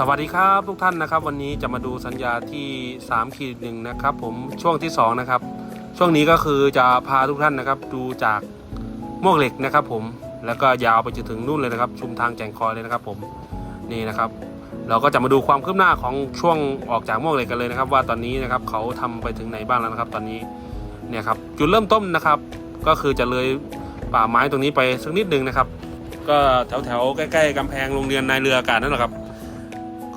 สวัสดีครับทุกท่านนะครับ วันนี้จะมาดูสัญญาที่3ขีดหนึ่งนะครับ ผมช่วงที่2นะครับช่วงนี้ก็คือจะพาทุกท่านนะครับดูจากมวกเหล็กนะครับ ผมแล้วก็ยาวไปจนถึงนู่นเลยนะครับ ชุมทางแก่งคอยเลยนะครับ ผมนี่นะครับ เราก็จะมาดูความคืบหน้าของช่วงออกจากมวกเหล็กกันเลยนะครับ ว่าตอนนี้นะครับเขาทำไปถึงไหนบ้างแล้วนะครับ ตอนนี้เนี่ยครับจุดเริ่มต้นนะครับ ก็คือจะเลยป่าไม้ตรงนี้ไปสักนิดหนึ่งนะครับ ก็แถวแถวๆใกล้ๆกำแพงโรงเรียนนายเรืออากาศนั่นแหละครับ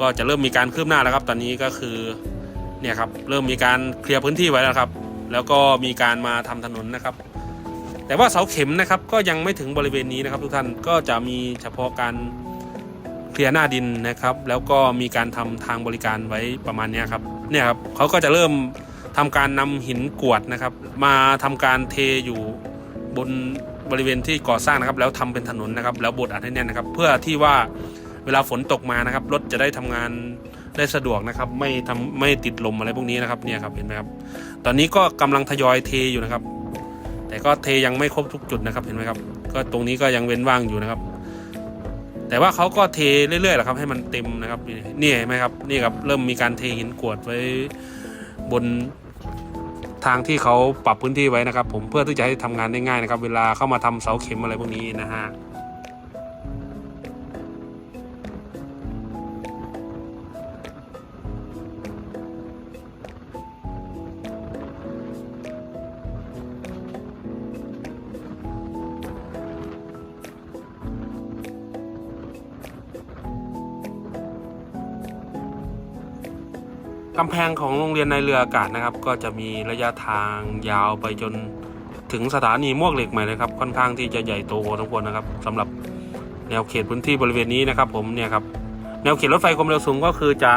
ก็จะเริ่มมีการคืบหน้าแล้วครับ ตอนนี้ก็คือเนี่ยครับเริ่มมีการเคลียร์พื้นที่ไว้แล้วครับ แล้วก็มีการมาทำถนนนะครับ แต่ว่าเสาเข็มนะครับก็ยังไม่ถึงบริเวณนี้นะครับ ทุกท่านก็จะมีเฉพาะการเคลียร์หน้าดินนะครับ แล้วก็มีการทำทางบริการไว้ประมาณนี้ครับเนี่ยครับเขาก็จะเริ่มทำการนำหินกวดนะครับ มาทำการเทอยู่บนบริเวณที่ก่อสร้างนะครับ แล้วทำเป็นถนนนะครับ แล้วบดอัดให้แน่นนะครับ เพื่อที่ว่า เวลาฝนตกมานะครับ รถจะได้ทำงานได้สะดวกนะครับ ไม่ทำไม่ติดลมอะไรพวกนี้นะครับเนี่ยครับเห็นไหมครับ ตอนนี้ก็กำลังทยอยเทอยู่นะครับ แต่ก็เทยังไม่ครบทุกจุดนะครับเห็นไหมครับ ก็ตรงนี้ก็ยังเว้นว่างอยู่นะครับ แต่ว่าเขาก็เทเรื่อยๆแหละครับ ให้มันเต็มนะครับนี่เห็นไหมครับนี่ครับเริ่มมีการเทหินกรวดไว้บนทางที่เขาปรับพื้นที่ไว้นะครับ ผมเพื่อที่จะให้ทำงานได้ง่ายนะครับ เวลาเข้ามาทำเสาเข็มอะไรพวกนี้นะฮะ กำแพงของโรงเรียนในเรืออากาศนะครับ ก็จะมีระยะทางยาวไปจนถึงสถานีมวกเหล็กใหม่เลยครับ ค่อนข้างที่จะใหญ่โตพอสมควรนะครับสำหรับแนวเขตพื้นที่บริเวณนี้นะครับ ผมเนี่ยครับแนวเขตรถไฟความเร็วสูงก็คือจะ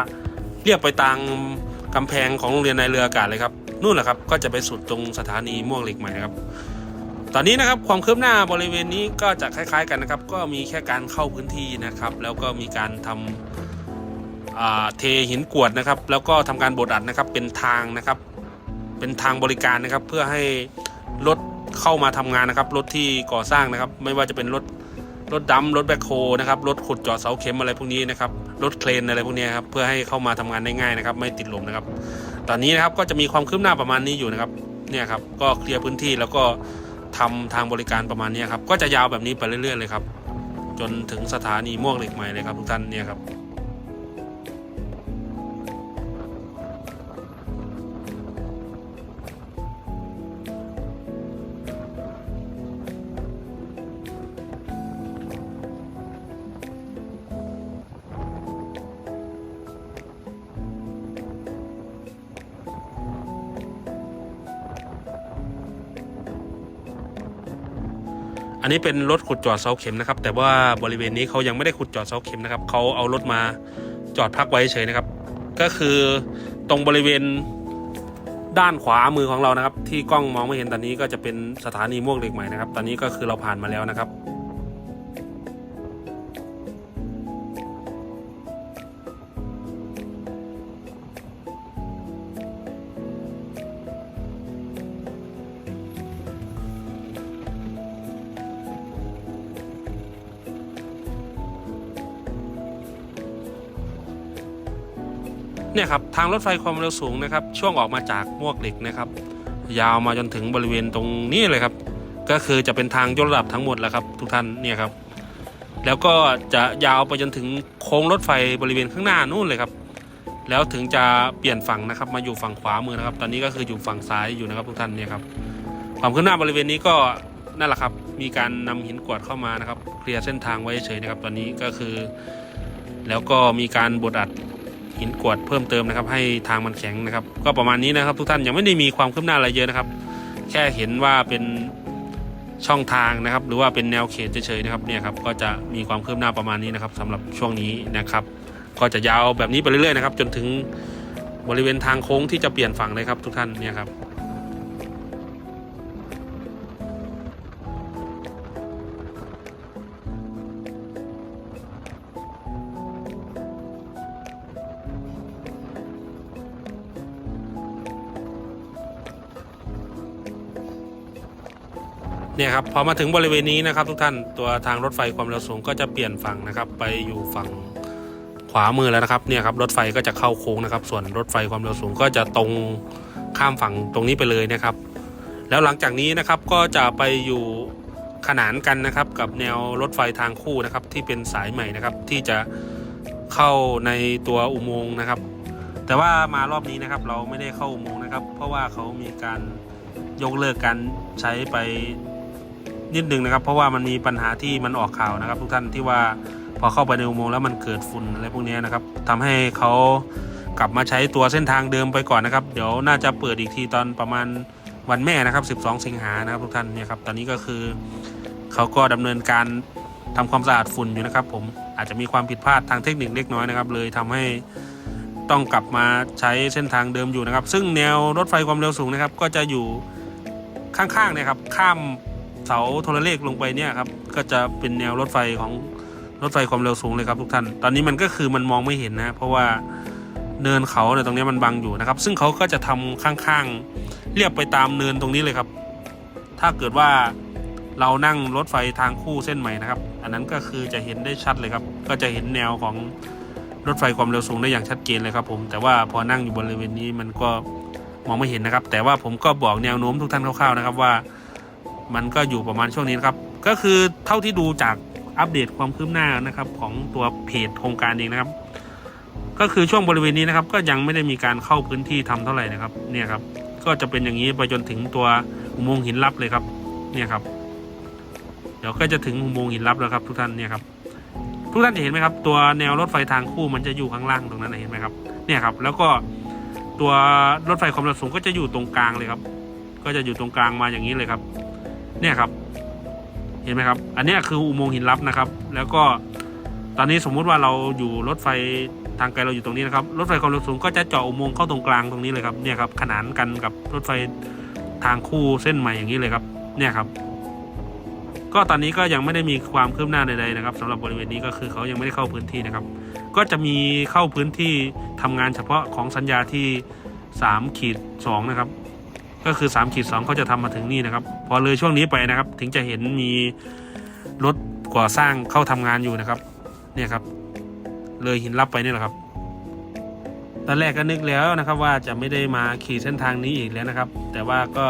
เรียบไปตามกำแพงของโรงเรียนในเรืออากาศเลยครับนู่นแหละครับก็จะไปสุดตรงสถานีมวกเหล็กใหม่ครับตอนนี้นะครับความคืบหน้าบริเวณนี้ก็จะคล้าย ๆ กันนะครับ ก็มีแค่การเข้าพื้นที่นะครับ แล้วก็มีการทำอ่า เทหินกวดนะครับ แล้วก็ทำการบดอัดนะครับเป็นทางนะครับ เป็นทางบริการนะครับ เพื่อให้รถเข้ามาทำงานนะครับรถที่ก่อสร้างนะครับ ไม่ว่าจะเป็นรถรถดำรถแบคโฮนะครับรถขุดเจาะเสาเข็มอะไรพวกนี้นะครับรถเครนอะไรพวกนี้ครับเพื่อให้เข้ามาทำงานได้ง่ายนะครับไม่ติดลมนะครับ ตอนนี้นะครับก็จะมีความคืบหน้าประมาณนี้อยู่นะครับเนี่ยครับก็เคลียร์พื้นที่แล้วก็ทำทางบริการประมาณนี้ครับก็จะยาวแบบนี้ไปเรื่อยๆเลยครับจนถึงสถานีมวกเหล็กใหม่เลยครับทุกท่านเนี่ยครับ อันนี้เป็นรถขุดจอดเสาเข็มนะครับ แต่ว่าบริเวณนี้เขายังไม่ได้ขุดจอดเสาเข็มนะครับเขาเอารถมาจอดพักไว้เฉยนะครับ ก็คือตรงบริเวณด้านขวามือของเรานะครับ ที่กล้องมองไม่เห็นตอนนี้ก็จะเป็นสถานีม่วงเหล็กใหม่นะครับ ตอนนี้ก็คือเราผ่านมาแล้วนะครับ เนี่ยครับทางรถไฟความเร็วสูงนะครับ ช่วงออกมาจากมวกเหล็กนะครับ ยาวมาจนถึงบริเวณตรงนี้เลยครับ ก็คือจะเป็นทางยกระดับทั้งหมดแล้วครับทุกท่านเนี่ยครับ แล้วก็จะยาวไปจนถึงโค้งรถไฟบริเวณข้างหน้านู่นเลยครับ แล้วถึงจะเปลี่ยนฝั่งนะครับ มาอยู่ฝั่งขวามือนะครับ ตอนนี้ก็คืออยู่ฝั่งซ้ายอยู่นะครับ ทุกท่านเนี่ยครับความขึ้นหน้าบริเวณนี้ก็นั่นแหละครับ มีการนำหินกวดเข้ามานะครับ เคลียร์เส้นทางไว้เฉยนะครับ ตอนนี้ก็คือ แล้วก็มีการบดอัด หินกวดเพิ่มเติมนะครับ ให้ทางมันแข็งนะครับ ก็ประมาณนี้นะครับ ทุกท่านยังไม่ได้มีความคืบหน้าอะไรเยอะนะครับ แค่เห็นว่าเป็นช่องทางนะครับ หรือว่าเป็นแนวเขตเฉยๆนะครับเนี่ยครับก็จะมีความคืบหน้าประมาณนี้นะครับสำหรับช่วงนี้นะครับ ก็จะยาวแบบนี้ไปเรื่อยๆนะครับ จนถึงบริเวณทางโค้งที่จะเปลี่ยนฝั่งเลยครับทุกท่านเนี่ยครับ เนี่ยครับพอมาถึงบริเวณนี้นะครับ ทุกท่านตัวทางรถไฟความเร็วสูงก็จะเปลี่ยนฝั่งนะครับ ไปอยู่ฝั่งขวามือแล้วนะครับเนี่ยครับรถไฟก็จะเข้าโค้งนะครับ ส่วนรถไฟความเร็วสูงก็จะตรงข้ามฝั่งตรงนี้ไปเลยนะครับ แล้วหลังจากนี้นะครับก็จะไปอยู่ขนานกันนะครับ กับแนวรถไฟทางคู่นะครับ ที่เป็นสายใหม่นะครับ ที่จะเข้าในตัวอุโมงค์นะครับ แต่ว่ามารอบนี้นะครับ เราไม่ได้เข้าอุโมงค์นะครับ เพราะว่าเขามีการยกเลิกการใช้ไป นิดนึงนะครับ เพราะว่ามันมีปัญหาที่มันออกข่าวนะครับ ทุกท่านที่ว่าพอเข้าไปในอุโมงค์แล้วมันเกิดฝุ่นอะไรพวกนี้นะครับทำให้เขากลับมาใช้ตัวเส้นทางเดิมไปก่อนนะครับ เดี๋ยวน่าจะเปิดอีกทีตอนประมาณวันแม่นะครับ 12 สิงหานะครับทุกท่านเนี่ยครับตอนนี้ก็คือเขาก็ดำเนินการทำความสะอาดฝุ่นอยู่นะครับ ผมอาจจะมีความผิดพลาดทางเทคนิคเล็กน้อยนะครับ เลยทำให้ต้องกลับมาใช้เส้นทางเดิมอยู่นะครับ ซึ่งแนวรถไฟความเร็วสูงนะครับ ก็จะอยู่ข้างๆเนะครับข้าม เสาโทรเลขลงไปเนี่ยครับก็จะเป็นแนวรถไฟของรถไฟความเร็วสูงเลยครับทุกท่าน ตอนนี้มันก็คือมันมองไม่เห็นนะ เพราะว่าเนินเขาเนี่ยตรงนี้มันบังอยู่นะครับ ซึ่งเขาก็จะทำข้างๆเรียบไปตามเนินตรงนี้เลยครับ ถ้าเกิดว่าเรานั่งรถไฟทางคู่เส้นใหม่นะครับ อันนั้นก็คือจะเห็นได้ชัดเลยครับ ก็จะเห็นแนวของรถไฟความเร็วสูงได้อย่างชัดเจนเลยครับ ผม แต่ว่าพอนั่งอยู่บริเวณนี้มันก็มองไม่เห็นนะครับ แต่ว่าผมก็บอกแนวโน้มทุกท่านคร่าวๆนะครับว่า มันก็อยู่ประมาณช่วงนี้นะครับ ก็คือเท่าที่ดูจากอัปเดตความคืบหน้านะครับ ของตัวเพจโครงการเองนะครับ ก็คือช่วงบริเวณนี้นะครับ ก็ยังไม่ได้มีการเข้าพื้นที่ทำเท่าไหร่นะครับ เนี่ยครับ ก็จะเป็นอย่างนี้ไปจนถึงตัวอุโมงค์หินลับเลยครับ เนี่ยครับ เดี๋ยวก็จะถึงอุโมงค์หินลับแล้วครับ ทุกท่านเนี่ยครับ ทุกท่านจะเห็นไหมครับ ตัวแนวรถไฟทางคู่มันจะอยู่ข้างล่างตรงนั้นเห็นไหมครับ เนี่ยครับ แล้วก็ตัวรถไฟความเร็วสูงก็จะอยู่ตรงกลางเลยครับ ก็จะอยู่ตรงกลางมาอย่างนี้เลยครับ เนี่ยครับ เห็นไหมครับ อันนี้คืออุโมงค์หินลับนะครับ แล้วก็ตอนนี้สมมุติว่าเราอยู่รถไฟทางไกลเราอยู่ตรงนี้นะครับรถไฟความเร็วสูงก็จะเจาะอุโมงค์เข้าตรงกลางตรงนี้เลยครับเนี่ยครับขนานกันกับรถไฟทางคู่เส้นใหม่อย่างนี้เลยครับ เนี่ยครับ ก็ตอนนี้ก็ยังไม่ได้มีความคืบหน้าใดๆนะครับสำหรับบริเวณนี้ก็คือเขายังไม่ได้เข้าพื้นที่นะครับ ก็จะมีเข้าพื้นที่ทำงานเฉพาะของสัญญาที่3ขีด2นะครับ ก็คือ3ขีด2เขาจะทำมาถึงนี่นะครับ พอเลยช่วงนี้ไปนะครับ ถึงจะเห็นมีรถก่อสร้างเข้าทำงานอยู่นะครับ เนี่ยครับ เลยหินรับไปนี่แหละครับ ตอนแรกก็นึกแล้วนะครับ ว่าจะไม่ได้มาขี่เส้นทางนี้อีกแล้วนะครับ แต่ว่าก็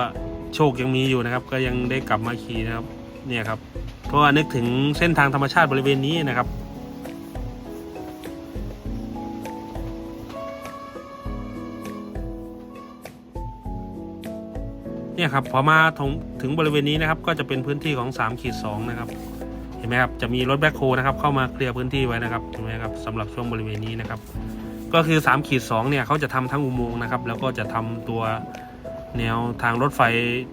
โชคยังมีอยู่นะครับ ก็ยังได้กลับมาขี่นะครับ เนี่ยครับ เพราะว่านึกถึงเส้นทางธรรมชาติบริเวณนี้นะครับ เนี่ยครับพอมาถึงถึงบริเวณนี้นะครับ ก็จะเป็นพื้นที่ของ3ขีด2นะครับ เห็นไหมครับจะมีรถแบ็คโฮนะครับเข้ามาเคลียร์พื้นที่ไว้นะครับเห็นไหมครับสำหรับช่วงบริเวณนี้นะครับ ก็คือ3ขีด2เนี่ยเขาจะทำทั้งอุโมงค์นะครับ แล้วก็จะทำตัวแนวทางรถไฟ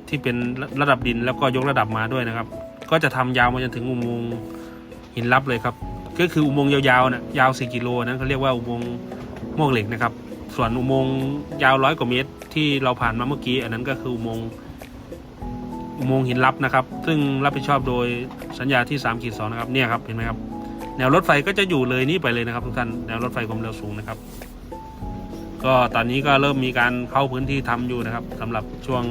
ที่เป็นระดับดินแล้วก็ยกระดับมาด้วยนะครับ ก็จะทำยาวมาจนถึงอุโมงค์หินลับเลยครับ ก็คืออุโมงค์ยาวๆนะยาว 4 กิโลนั้นเขาเรียกว่าอุโมงค์มวกเหล็กนะครับ ส่วนอุโมงค์ยาวร้อยกว่าเมตร ที่เราผ่านมาเมื่อกี้ อันนั้นก็คืออุโมงค์อุโมงค์หินลับนะครับ ซึ่งรับผิดชอบโดยสัญญาที่3ขีด2นะครับเนี่ยครับเห็นไหมครับ แนวรถไฟก็จะอยู่เลยนี้ไปเลยนะครับทุกท่านแนวรถไฟความเร็วสูงนะครับ ก็ตอนนี้ก็เริ่มมีการเข้าพื้นที่ทำอยู่นะครับสำหรับช่วง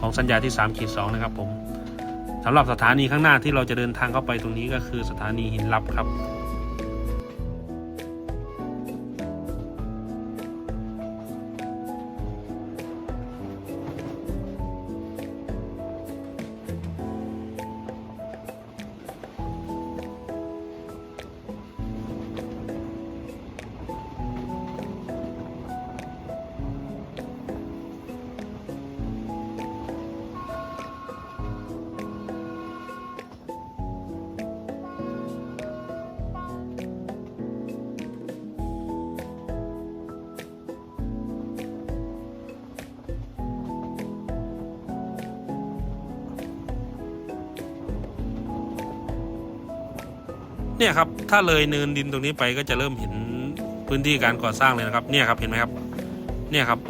ของสัญญาที่3ขีด2นะครับผมสำหรับสถานีข้างหน้าที่เราจะเดินทางเข้าไปตรงนี้ก็คือสถานีหินลับครับ เนี่ยครับถ้าเลยเนินดินตรงนี้ไปก็จะเริ่มเห็นพื้นที่การก่อสร้างเลยนะครับ เนี่ยครับเห็นไหมครับ เนี่ยครับ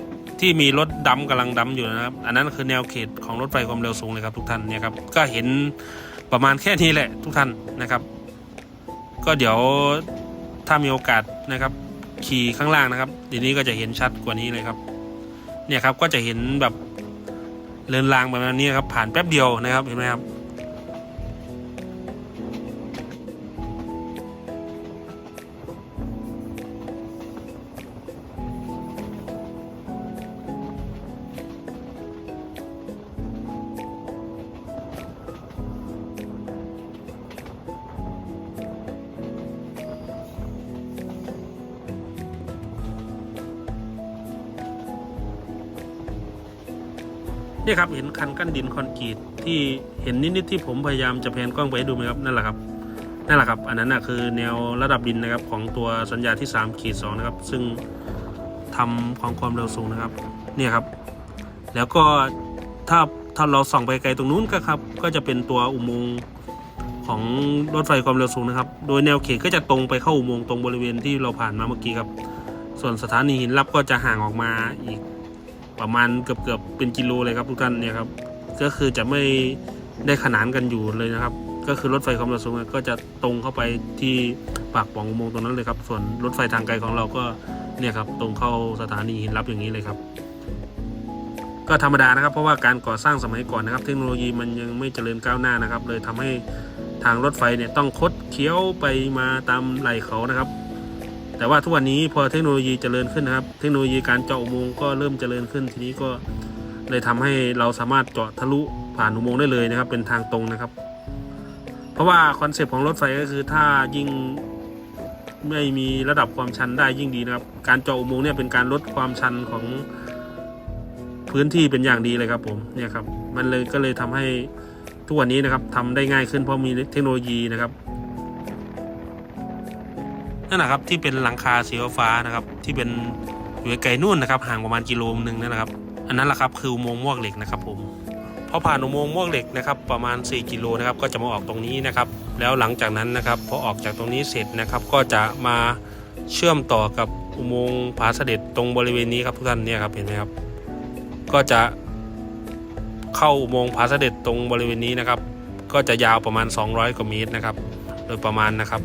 ที่มีรถดำกำลังดำอยู่นะครับ อันนั้นคือแนวเขตของรถไฟความเร็วสูงเลยครับทุกท่านเนี่ยครับก็เห็นประมาณแค่นี้แหละทุกท่านนะครับ ก็เดี๋ยวถ้ามีโอกาสนะครับ ขี่ข้างล่างนะครับทีนี้ก็จะเห็นชัดกว่านี้เลยครับ เนี่ยครับก็จะเห็นแบบเลนลางประมาณนี้ครับผ่านแป๊บเดียวนะครับเห็นไหมครับ นี่ครับเห็นคันกั้นดินคอนกรีตที่เห็นนิดๆที่ผมพยายามจะแพนกล้องไปดูไหมครับนั่นแหละครับนั่นแหละครับอันนั้นนะคือแนวระดับดินนะครับของตัวสัญญาที่3ขีด2นะครับ ซึ่งทำของความเร็วสูงนะครับเนี่ยครับ แล้วก็ถ้าถ้าเราส่องไปไกลตรงนู้นก็ครับ ก็จะเป็นตัวอุโมงค์ของรถไฟความเร็วสูงนะครับ โดยแนวเขตก็จะตรงไปเข้าอุโมงค์ตรงบริเวณที่เราผ่านมาเมื่อกี้ครับ ส่วนสถานีหินลับก็จะห่างออกมาอีก ประมาณเกือบเกือบๆเป็นกิโลเลยครับทุกท่านเนี่ยครับก็คือจะไม่ได้ขนานกันอยู่เลยนะครับ ก็คือรถไฟความเร็วสูงก็จะตรงเข้าไปที่ปากป่องอุโมงค์ตรงนั้นเลยครับส่วนรถไฟทางไกลของเราก็เนี่ยครับตรงเข้าสถานีหินลับอย่างนี้เลยครับ ก็ธรรมดานะครับ เพราะว่าการก่อสร้างสมัยก่อนนะครับ เทคโนโลยีมันยังไม่เจริญก้าวหน้านะครับ เลยทำให้ทางรถไฟเนี่ยต้องคดเคี้ยวไปมาตามไหลเขานะครับ แต่ว่าทุกวันนี้พอเทคโนโลยีเจริญขึ้นนะครับ เทคโนโลยีการเจาะอุโมงค์ก็เริ่มเจริญขึ้นทีนี้ก็เลยทำให้เราสามารถเจาะทะลุผ่านอุโมงค์ได้เลยนะครับ เป็นทางตรงนะครับ เพราะว่าคอนเซปต์ของรถไฟก็คือถ้ายิ่งไม่มีระดับความชันได้ยิ่งดีนะครับ การเจาะอุโมงค์เนี่ยเป็นการลดความชันของพื้นที่เป็นอย่างดีเลยครับผมเนี่ยครับมันเลยก็เลยทำให้ทุกวันนี้นะครับทำได้ง่ายขึ้นเพราะมีเทคโนโลยีนะครับ นั่นนะครับที่เป็นหลังคาสีฟ้านะครับ ที่เป็นอยู่ไกลนู่นนะครับห่างประมาณกิโลนึงนั่นนะครับ อันนั้นแหละครับคืออุโมงค์มวกเหล็กนะครับผมพอผ่านอุโมงค์มวกเหล็กนะครับประมาณ 4 กิโลนะครับก็จะมาออกตรงนี้นะครับ แล้วหลังจากนั้นนะครับพอออกจากตรงนี้เสร็จนะครับ ก็จะมาเชื่อมต่อกับอุโมงค์ผาเสด็จตรงบริเวณนี้ครับทุกท่านเนี่ยครับเห็นไหมครับ ก็จะเข้าอุโมงค์ผาเสด็จตรงบริเวณนี้นะครับ ก็จะยาวประมาณ 200 กว่าเมตรนะครับ โดยประมาณนะครับ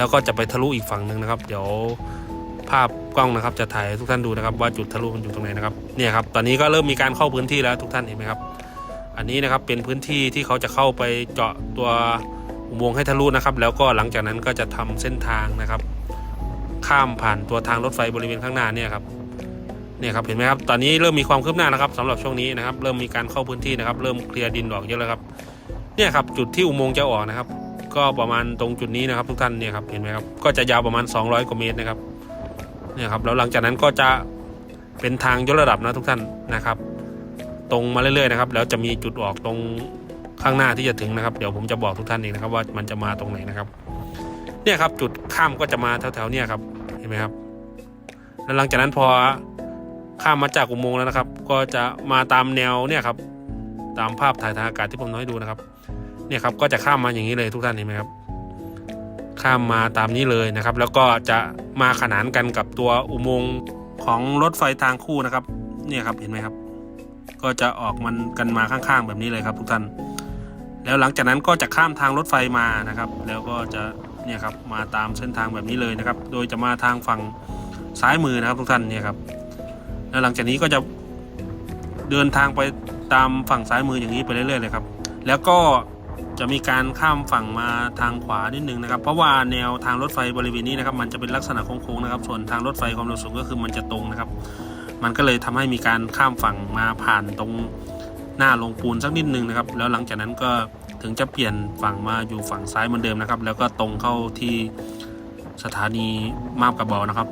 แล้วก็จะไปทะลุอีกฝั่งหนึ่งนะครับ เดี๋ยวภาพกล้องนะครับ จะถ่ายทุกท่านดูนะครับ ว่าจุดทะลุมันอยู่ตรงไหนนะครับเนี่ยครับตอนนี้ก็เริ่มมีการเข้าพื้นที่แล้วทุกท่านเห็นไหมครับ อันนี้นะครับเป็นพื้นที่ที่เขาจะเข้าไปเจาะตัวอุโมงค์ให้ทะลุนะครับ แล้วก็หลังจากนั้นก็จะทำเส้นทางนะครับ ข้ามผ่านตัวทางรถไฟบริเวณข้างหน้าเนี่ยครับเนี่ยครับเห็นไหมครับตอนนี้เริ่มมีความคืบหน้านะครับสำหรับช่วงนี้นะครับ เริ่มมีการเข้าพื้นที่นะครับ เริ่มเคลียร์ดินออกเยอะแล้วครับ เนี่ยครับจุดที่อุโมงค์จะออกนะครับ ก็ประมาณตรงจุดนี้นะครับ ทุกท่านเนี่ยครับเห็นไหมครับก็จะยาวประมาณ 200 กว่าเมตรนะครับเนี่ยครับแล้วหลังจากนั้นก็จะเป็นทางยกระดับนะทุกท่านนะครับ ตรงมาเรื่อยๆนะครับ แล้วจะมีจุดออกตรงข้างหน้าที่จะถึงนะครับ เดี๋ยวผมจะบอกทุกท่านเองนะครับ ว่ามันจะมาตรงไหนนะครับ เนี่ยครับจุดข้ามก็จะมาแถวๆเนี่ยครับเห็นไหมครับแล้วหลังจากนั้นพอข้ามมาจากอุโมงค์แล้วนะครับ ก็จะมาตามแนวเนี่ยครับ ตามภาพถ่ายทางอากาศที่ผมน้อยดูนะครับ เนี่ยครับก็จะข้ามมาอย่างนี้เลยทุกท่านเห็นไหมครับ ข้ามมาตามนี้เลยนะครับ แล้วก็จะมาขนานกันกับตัวอุโมงค์ของรถไฟทางคู่นะครับ เนี่ยครับเห็นไหมครับ ก็จะออกมันกันมาข้างๆแบบนี้เลยครับ ทุกท่าน แล้วหลังจากนั้นก็จะข้ามทางรถไฟมานะครับ แล้วก็จะเนี่ยครับมาตามเส้นทางแบบนี้เลยนะครับ โดยจะมาทางฝั่งซ้ายมือนะครับทุกท่านเนี่ยครับ แล้วหลังจากนี้ก็จะเดินทางไปตามฝั่งซ้ายมืออย่างนี้ไปเรื่อยๆเลยครับ แล้วก็ จะมีการข้ามฝั่งมาทางขวานิดนึงนะครับ เพราะว่าแนวทางรถไฟบริเวณนี้นะครับ มันจะเป็นลักษณะโค้งๆนะครับ ส่วนทางรถไฟความเร็วสูงก็คือมันจะตรงนะครับ มันก็เลยทำให้มีการข้ามฝั่งมาผ่านตรงหน้าลงปูนสักนิดนึงนะครับ แล้วหลังจากนั้นก็ถึงจะเปลี่ยนฝั่งมาอยู่ฝั่งซ้ายเหมือนเดิมนะครับ แล้วก็ตรงเข้าที่สถานีมาบกระบอกนะครับ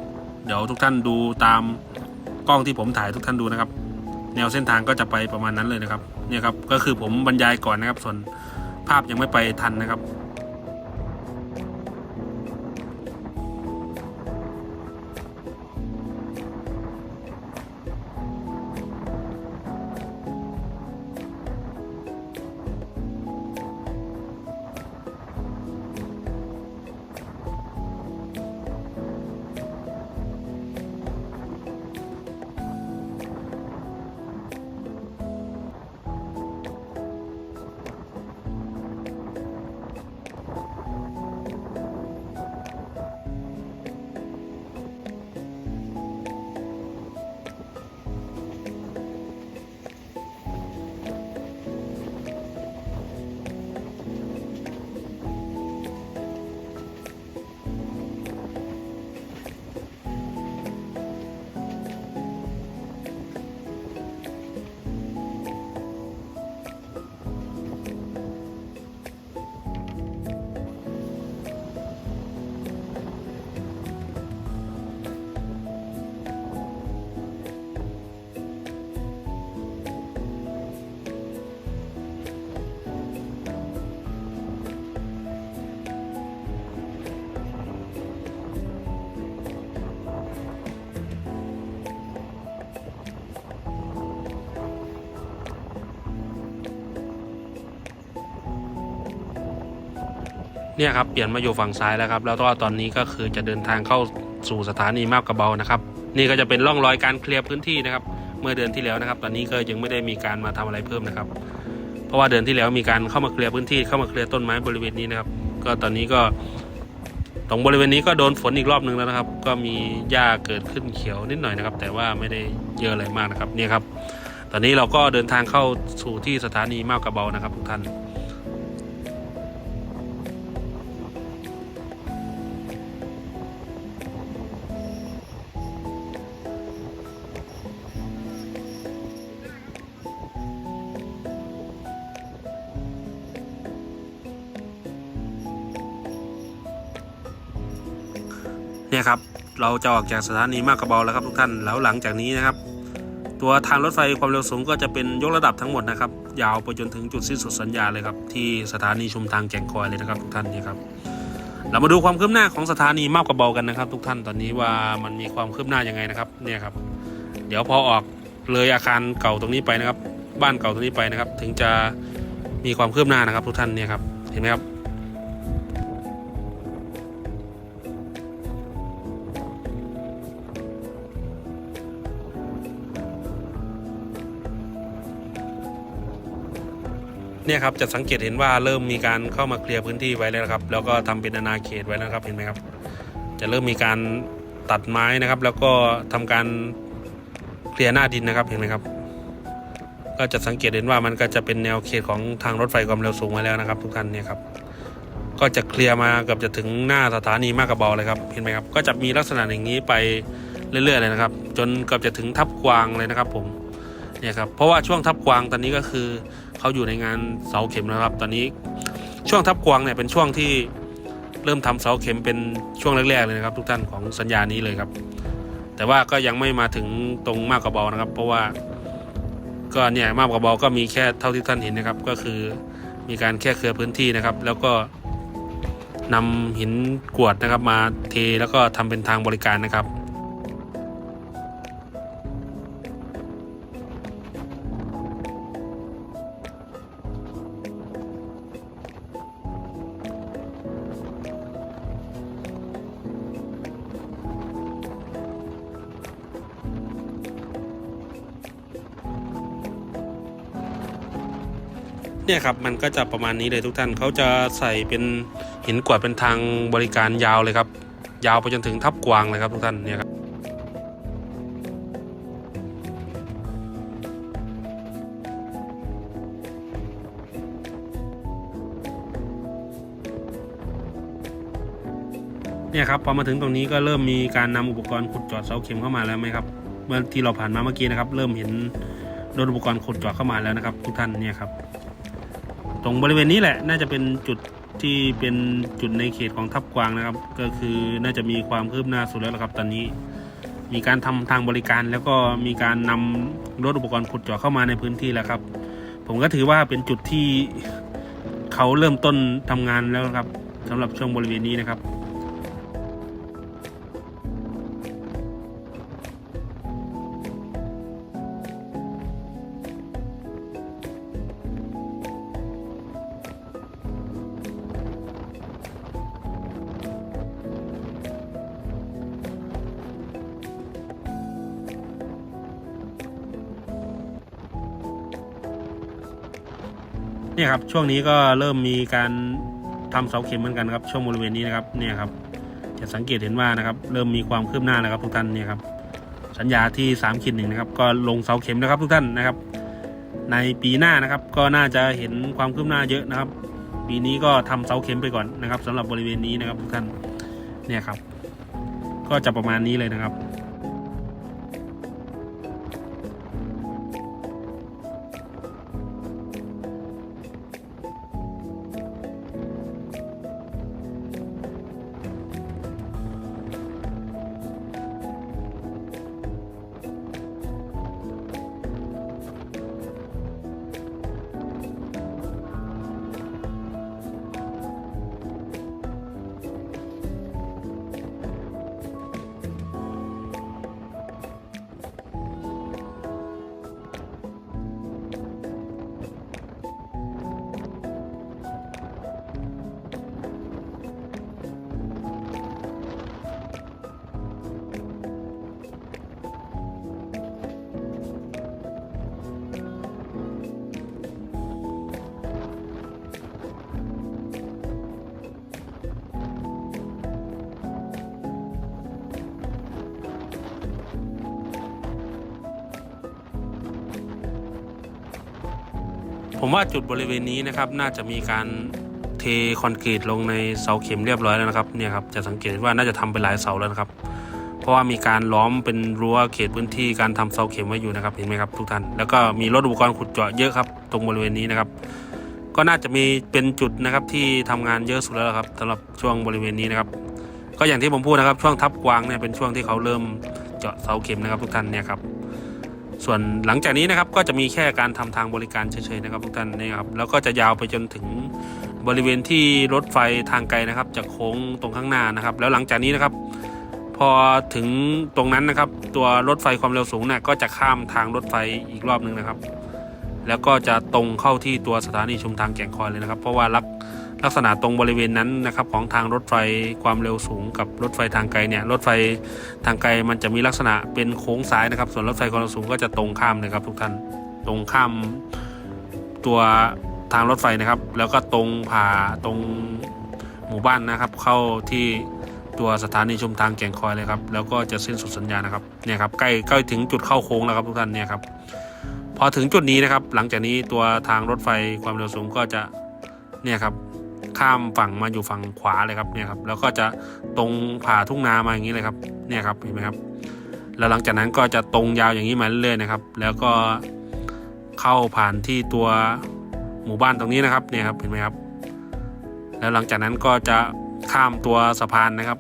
เดี๋ยวทุกท่านดูตามกล้องที่ผมถ่ายทุกท่านดูนะครับ แนวเส้นทางก็จะไปประมาณนั้นเลยนะครับเนี่ยครับก็คือผมบรรยายก่อนนะครับส่วน ภาพยังไม่ไปทันนะครับ เนี่ยครับเปลี่ยนมาอยู่ฝั่งซ้ายแล้วครับ แล้วก็ตอนนี้ก็คือจะเดินทางเข้าสู่สถานีมาบกระเบานะครับ นี่ก็จะเป็นร่องรอยการเคลียร์พื้นที่นะครับ เมื่อเดือนที่แล้วนะครับ ตอนนี้ก็ยังไม่ได้มีการมาทำอะไรเพิ่มนะครับ เพราะว่าเดือนที่แล้วมีการเข้ามาเคลียร์พื้นที่เข้ามาเคลียร์ต้นไม้บริเวณนี้นะครับ ก็ตอนนี้ก็ตรงบริเวณนี้ก็โดนฝนอีกรอบหนึ่งแล้วนะครับ ก็มีหญ้าเกิดขึ้นเขียวนิดหน่อยนะครับ แต่ว่าไม่ได้เยอะอะไรมากนะครับเนี่ยครับ ตอนนี้เราก็เดินทางเข้าสู่ที่สถานีมาบกระเบานะครับทุกท่าน เราจะออกจากสถานีมาบกระเบาแล้วครับทุกท่านแล้วหลังจากนี้นะครับ ตัวทางรถไฟความเร็วสูงก็จะเป็นยกระดับทั้งหมดนะครับ ยาวไปจนถึงจุดสิ้นสุดสัญญาเลยครับที่สถานีชุมทางแก่งคอยเลยนะครับทุกท่านนี่ครับเรามาดูความคืบหน้าของสถานีมาบกระเบากันนะครับ ทุกท่านตอนนี้ว่ามันมีความคืบหน้ายังไงนะครับเนี่ยครับ เดี๋ยวพอออกเลยอาคารเก่าตรงนี้ไปนะครับ บ้านเก่าตรงนี้ไปนะครับ ถึงจะมีความคืบหน้านะครับ ทุกท่านเนี่ยครับเห็นไหมครับ เนี่ยครับจะสังเกตเห็นว่าเริ่มมีการเข้ามาเคลียร์พื้นที่ไว้แล้วครับ แล้วก็ทำเป็นอาณาเขตไว้แล้วนะครับเห็นไหมครับ จะเริ่มมีการตัดไม้นะครับ แล้วก็ทำการเคลียร์หน้าดินนะครับเห็นไหมครับ ก็จะสังเกตเห็นว่ามันก็จะเป็นแนวเขตของทางรถไฟความเร็วสูงไว้แล้วนะครับ ทุกท่านเนี่ยครับก็จะเคลียร์มาเกือบจะถึงหน้าสถานีมากกระเบาเลยครับเห็นไหมครับ ก็จะมีลักษณะอย่างนี้ไปเรื่อยๆเลยนะครับ จนเกือบจะถึงทับกวางเลยนะครับ ผมเนี่ยครับเพราะว่าช่วงทับกวางตอนนี้ก็คือ เขาอยู่ในงานเสาเข็มนะครับ ตอนนี้ช่วงทับกวางเนี่ยเป็นช่วงที่เริ่มทำเสาเข็มเป็นช่วงแรกๆเลยนะครับ ทุกท่านของสัญญานี้เลยครับ แต่ว่าก็ยังไม่มาถึงตรงมากกระเบานะครับ เพราะว่าก็เนี่ยมากกระเบาก็มีแค่เท่าที่ท่านเห็นนะครับ ก็คือมีการแค่เคลียร์พื้นที่นะครับ แล้วก็นำหินกวดนะครับมาเทแล้วก็ทำเป็นทางบริการนะครับ เนี่ยครับมันก็จะประมาณนี้เลยทุกท่านเขาจะใส่เป็นหินกวาดเป็นทางบริการยาวเลยครับ ยาวไปจนถึงทับกวางเลยครับทุกท่านเนี่ยครับเนี่ยครับพอมาถึงตรงนี้ก็เริ่มมีการนำอุปกรณ์ขุดเจาะเสาเข็มเข้ามาแล้วไหมครับ เมื่อที่เราผ่านมาเมื่อกี้นะครับ เริ่มเห็นรถอุปกรณ์ขุดเจาะเข้ามาแล้วนะครับ ทุกท่านเนี่ยครับ ตรงบริเวณนี้แหละน่าจะเป็นจุดที่เป็นจุดในเขตของทับกวางนะครับ ก็คือน่าจะมีความคืบหน้าสุดแล้วละครับ ตอนนี้ มีการทำทางบริการแล้วก็มีการนำรถอุปกรณ์ขุดเจาะเข้ามาในพื้นที่แล้วครับ ผมก็ถือว่าเป็นจุดที่เขาเริ่มต้นทำงานแล้วครับสำหรับช่วงบริเวณนี้นะครับ เนี่ยครับช่วงนี้ก็เริ่มมีการทำเสาเข็มเหมือนกันครับช่วงบริเวณนี้นะครับเนี่ยครับจะสังเกตเห็นว่านะครับเริ่มมีความคืบหน้าแล้วครับทุกท่านเนี่ยครับสัญญาที่3ามขีดหนึ่งนะครับก็ลงเสาเข็มนะครับทุกท่านนะครับ ในปีหน้านะครับก็น่าจะเห็นความคืบหน้าเยอะนะครับ ปีนี้ก็ทำเสาเข็มไปก่อนนะครับสำหรับบริเวณนี้นะครับทุกท่านเนี่ยครับ ก็จะประมาณนี้เลยนะครับ ผมว่าจุดบริเวณนี้นะครับน่าจะมีการเทคอนกรีตลงในเสาเข็มเรียบร้อยแล้วนะครับเนี่ยครับจะสังเกตว่าน่าจะทำไปหลายเสาแล้วนะครับ เพราะว่ามีการล้อมเป็นรั้วเขตพื้นที่การทำเสาเข็มไว้อยู่นะครับเห็นไหมครับทุกท่านแล้วก็มีรถอุปกรณ์ขุดเจาะเยอะครับ ตรงบริเวณนี้นะครับ ก็น่าจะมีเป็นจุดนะครับที่ทำงานเยอะสุดแล้วครับสำหรับช่วงบริเวณนี้นะครับ ก็อย่างที่ผมพูดนะครับช่วงทับกวางเนี่ยเป็นช่วงที่เขาเริ่มเจาะเสาเข็มนะครับทุกท่านเนี่ยครับ ส่วนหลังจากนี้นะครับก็จะมีแค่การทำทางบริการเฉยๆนะครับทุกท่านนี่ครับแล้วก็จะยาวไปจนถึงบริเวณที่รถไฟทางไกลนะครับจะโค้งตรงข้างหน้านะครับ แล้วหลังจากนี้นะครับ พอถึงตรงนั้นนะครับ ตัวรถไฟความเร็วสูงเนี่ยก็จะข้ามทางรถไฟอีกรอบหนึ่งนะครับ แล้วก็จะตรงเข้าที่ตัวสถานีชุมทางแก่งคอยเลยนะครับ เพราะว่าลัก ลักษณะตรงบริเวณนั้นนะครับของทางรถไฟความเร็วสูงกับรถไฟทางไกลเนี่ยรถไฟทางไกลมันจะมีลักษณะเป็นโค้งซ้ายนะครับ ส่วนรถไฟความเร็วสูงก็จะตรงข้ามนะครับ ทุกท่านตรงข้ามตัวทางรถไฟนะครับ แล้วก็ตรงผ่าตรงหมู่บ้านนะครับ เข้าที่ตัวสถานีชุมทางแก่งคอยเลยครับ แล้วก็จะสิ้นสุดสัญญานะครับเนี่ยครับใกล้ใกล้ถึงจุดเข้าโค้งแล้วครับทุกท่านเนี่ยครับพอถึงจุดนี้นะครับ หลังจากนี้ตัวทางรถไฟความเร็วสูงก็จะเนี่ยครับ ข้ามฝั่งมาอยู่ฝั่งขวาเลยครับเนี่ยครับแล้วก็จะตรงผ่าทุ่งนามาอย่างนี้เลยครับเนี่ยครับเห็นไหมครับ แล้วหลังจากนั้นก็จะตรงยาวอย่างนี้มาเรื่อยๆนะครับ แล้วก็เข้าผ่านที่ตัวหมู่บ้านตรงนี้นะครับเนี่ยครับเห็นไหมครับ แล้วหลังจากนั้นก็จะข้ามตัวสะพานนะครับ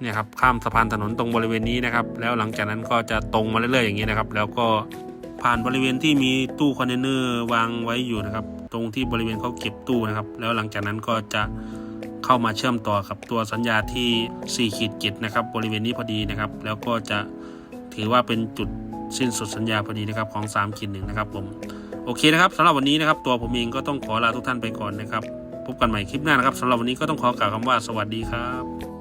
เนี่ยครับข้ามสะพานถนนตรงบริเวณนี้นะครับ แล้วหลังจากนั้นก็จะตรงมาเรื่อยๆอย่างนี้นะครับ แล้วก็ผ่านบริเวณที่มีตู้คอนเทนเนอร์วางไว้อยู่นะครับ ตรงที่บริเวณเขาเก็บตู้นะครับ แล้วหลังจากนั้นก็จะเข้ามาเชื่อมต่อกับตัวสัญญาที่4ขีดเจ็ดนะครับ บริเวณนี้พอดีนะครับ แล้วก็จะถือว่าเป็นจุดสิ้นสุดสัญญาพอดีนะครับของ3ขีดหนึ่งนะครับผมโอเคนะครับสำหรับวันนี้นะครับตัวผมเองก็ต้องขอลาทุกท่านไปก่อนนะครับ พบกันใหม่คลิปหน้านะครับสำหรับวันนี้ก็ต้องขอกล่าวคำว่าสวัสดีครับ